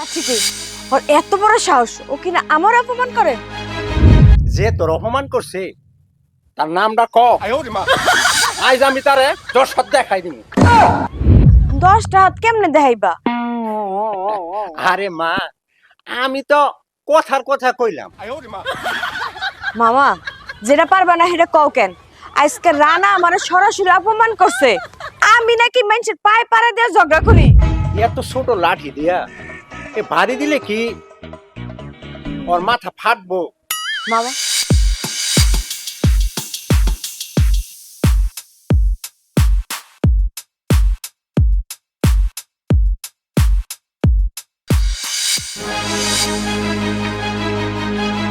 লাঠি কই ওর এত বড় সাহস ও কিনা আমার অপমান করে? যে তোর অপমান করছে তার নামটা ক? আজ আমি তারে দশ হাত দেখাই দিব দশটা হাত কেমনে দেখাইবা? আরে মা আমি তো কথার কথা কইলাম। মামা যেটা পারবা না সেটা কও কেন? আজকে রানা আমার সরাসরি অপমান করছে। আমি নাকি মানুষের পায়ে পাড়া দিয়ে ঝগড়া করি। এত ছোট লাঠি দিয়া এ ভারী দিলে কি? ওর মাথা ফাটবো। মামা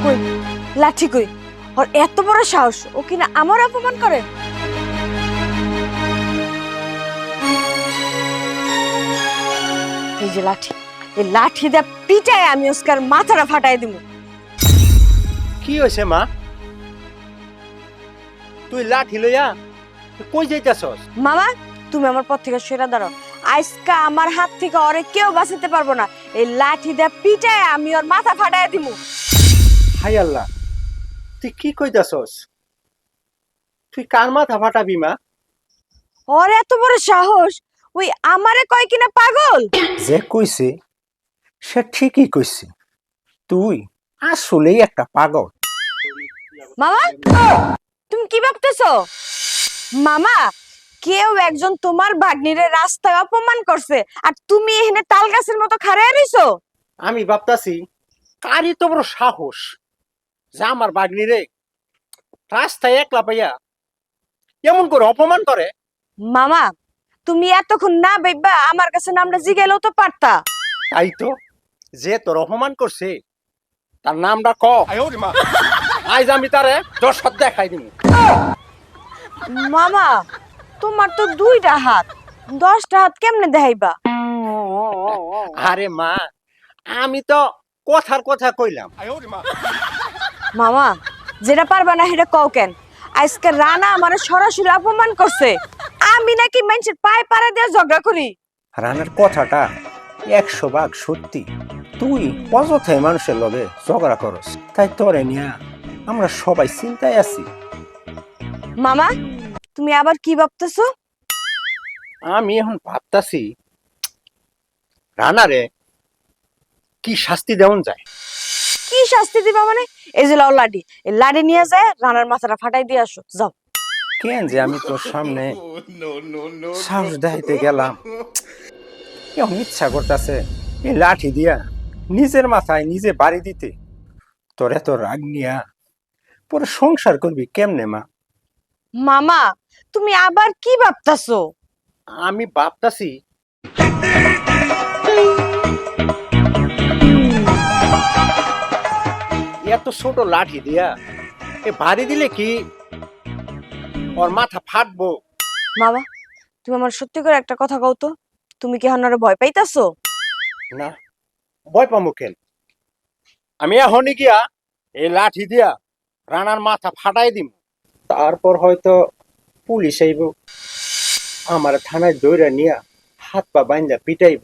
কই, লাঠি কই? ওর এত বড় সাহস, ও কিনা আমার অপমান করে? এই যে লাঠি। এই লাঠি দিয়ে পিটায় আমি ওস্কার মাথাটা ফাটাই দিব কি হয়েছে মা? তুই লাঠি লইয়া কই যাইতাছস? মামা তুমি আমার পথ থেকে সরে দাঁড়াও। আজকা আমার হাত থেকে ওরে কেউ বাঁচাতে পারব না। এই লাঠি দিয়ে পিটায় আমি ওর মাথা ফাটাই দিব হাই আল্লাহ তুই কি কইতাছস? তুই কার মাথা ফাটাবি মা? ওর এত বড় সাহস? ওই আমারে কয় কিনা পাগল? যে কইছে সে ঠিকই কইছে তুই আসলেই একটা পাগল। মামা তুমি কি ভাবতেছো? মামা কেউ একজন তোমার ভাগ্নিরে রাস্তায় অপমান করছে আর তুমি এখানে তাল গাছের মতো খাড়ায় রইছো? আমি ভাবতাছি কারই তো বড় সাহস যা আমার বাগনি রে রাস্তায় একলা পাইয়া এমন করে অপমান করে। মামা তুমি এতক্ষণ না বেবা আমার কাছে নামটা জিগেলেও তো পারতা। তাই তো। যে তোর অপমান করছে তার নামটা ক? আজ আমি তারে দশ হাত দেখাই দিব মামা তোমার তো দুইটা হাত। দশটা হাত কেমনে দেখাইবা? আরে মা আমি তো কথার কথা কইলাম। মামা যেটা পারবা না সেটা কও কেন? আজকে রানা আমার সরাসরি অপমান করছে। আমি নাকি মানুষের পায়ে পাড়া দিয়ে ঝগড়া করি। রানার কথাটা একশো ভাগ সত্যি। তুই অযথায় মানুষের লগে ঝগড়া করস তাই তোরে নিয়া আমরা সবাই চিন্তায় আছি। মামা তুমি আবার কি ভাবতেছো? আমি এখন ভাবতাছি রানারে কি শাস্তি দেওয়ান যায়? কি শাস্তি দিবা মানে? এই যে লাও লাডি এই লাডি নিয়ে যায় রানার মাথাটা ফাটাই দিয়ে আসো যাও। কেন যে আমি তোর সামনে সাহস দেখাইতে গেলাম? কেমন ইচ্ছা করতেছে এই লাঠি দিয়া? নিজের মাথায় নিজে বাড়ি দিতে। তোর এত রাগ নিয়া পরে সংসার করবি কেমনে মা? মামা তুমি আবার কি ভাবতাছো? আমি ভাবতাছি এত ছোট লাঠি দিয়া এ ভারী দিলে কি? ওর মাথা ফাটবো। মামা তুমি আমার সত্যি করে একটা কথা কও তো। তুমি কি হান্নারে ভয় পাইতাছো? না। ভয় পামু কেন? আমি এখনই গিয়া এই লাঠি দিয়া রানার মাথা ফাটাই দিম। তারপর হয়তো পুলিশ আইব আমার থানায় দৌড়া নিয়া হাত পা বাইন্দা পিটাইব।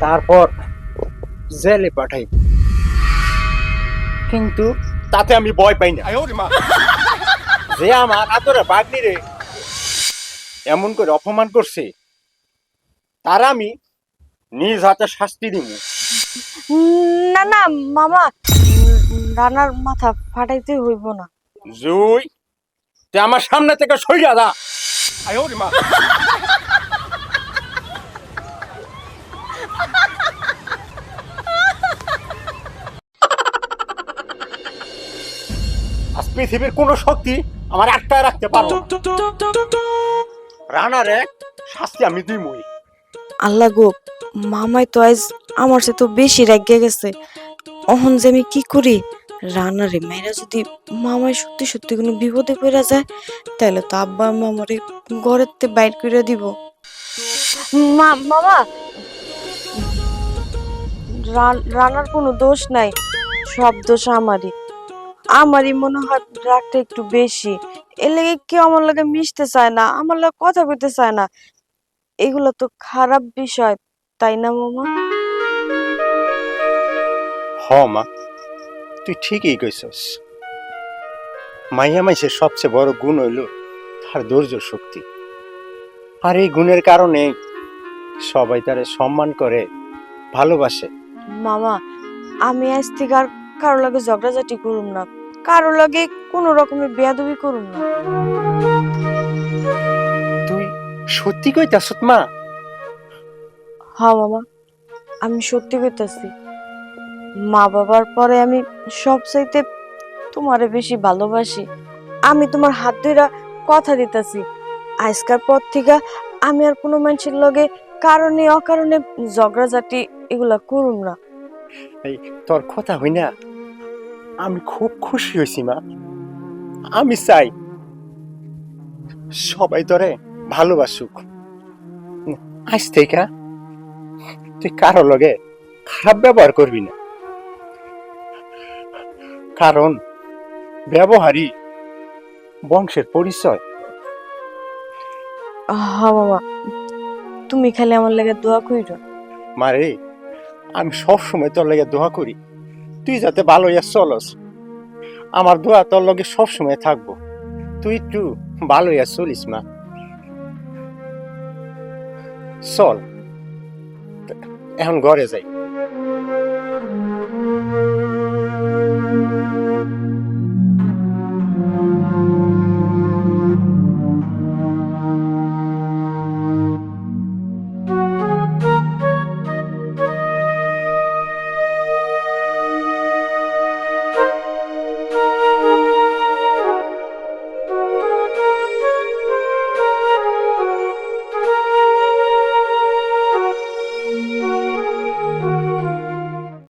তারপর জেলে পাঠাইব। কিন্তু তাতে আমি ভয় পাই না। যে আমার আদরে বাগনি রে এমন করে অপমান করছে তার আমি নিজ হাতে শাস্তি দিব। না না মামা রানার মাথা ফাটাইতে হইব না। জুই তুই আমার সামনে থেকে সইয়া দা আজ পৃথিবীর কোন শক্তি আমার আটকায় রাখতে পারব না। রানারে শাস্তি আমি দিমই। আল্লাহ গো, মামাই তো আজ আমার সাথে তো বেশি রাগিয়ে গেছে। অহন যে আমি কি করি? রানারে মেয়েরা যদি মামাই সত্যি সত্যি কোনো বিপদে পড়ে যায়, তাহলে তো আব্বা আম্মা আমারে ঘরের তে বাইর করে দিব। মামা! রান- রানার কোনো দোষ নাই, সব দোষ আমারই। আমারই মনে হয় রাগটা একটু বেশি। এর লেগে কেউ আমার লাগে মিশতে চায় না, আমার লাগে কথা বলতে চায় না। এগুলো তো খারাপ বিষয় তাই না মামা? হ মা। তুই ঠিকই কইছস। মাইয়া মাইসের সবচেয়ে বড় গুণ হইল তার ধৈর্য শক্তি। আর এই গুণের কারণে সবাই তারে সম্মান করে ভালোবাসে। মামা আমি আজ থেকে আর কারও লগে ঝগড়াঝাটি করুম না। কারও লগে কোনো রকমের বেয়াদবি করুম না। সত্যি কইতাছত মা? হ্যাঁ মামা আমি সত্যি কইতাছি। মা বাবার পরে আমি সবচাইতে তোমারে বেশি ভালোবাসি। আমি তোমার হাত ধইরা কথা দিতাছি। আজকার পর থেকে আমি আর কোনো মানুষের লগে কারণে অকারণে ঝগড়াঝাটি এগুলা করুম না। এই তোর কথা হই না? আমি খুব খুশি হয়েছি মা। আমি চাই সবাই তোরে ভালোবাসুক। আজ থেকে তুই কারও লগে খারাপ ব্যবহার করবি না। কারণ ব্যবহারই বংশের পরিচয়। হ্যাঁ বাবা তুমি খালি আমার লাগে দোয়া কইরো। মারে আমি সব সময় তোর লগে দোয়া করি। তুই যাতে ভালো ইয়া চলস। আমার দোয়া তোর লগে সব সময় থাকব। তুই একটু ভালো ইয়া চলিস মা। চল। এখন ঘরে যাই।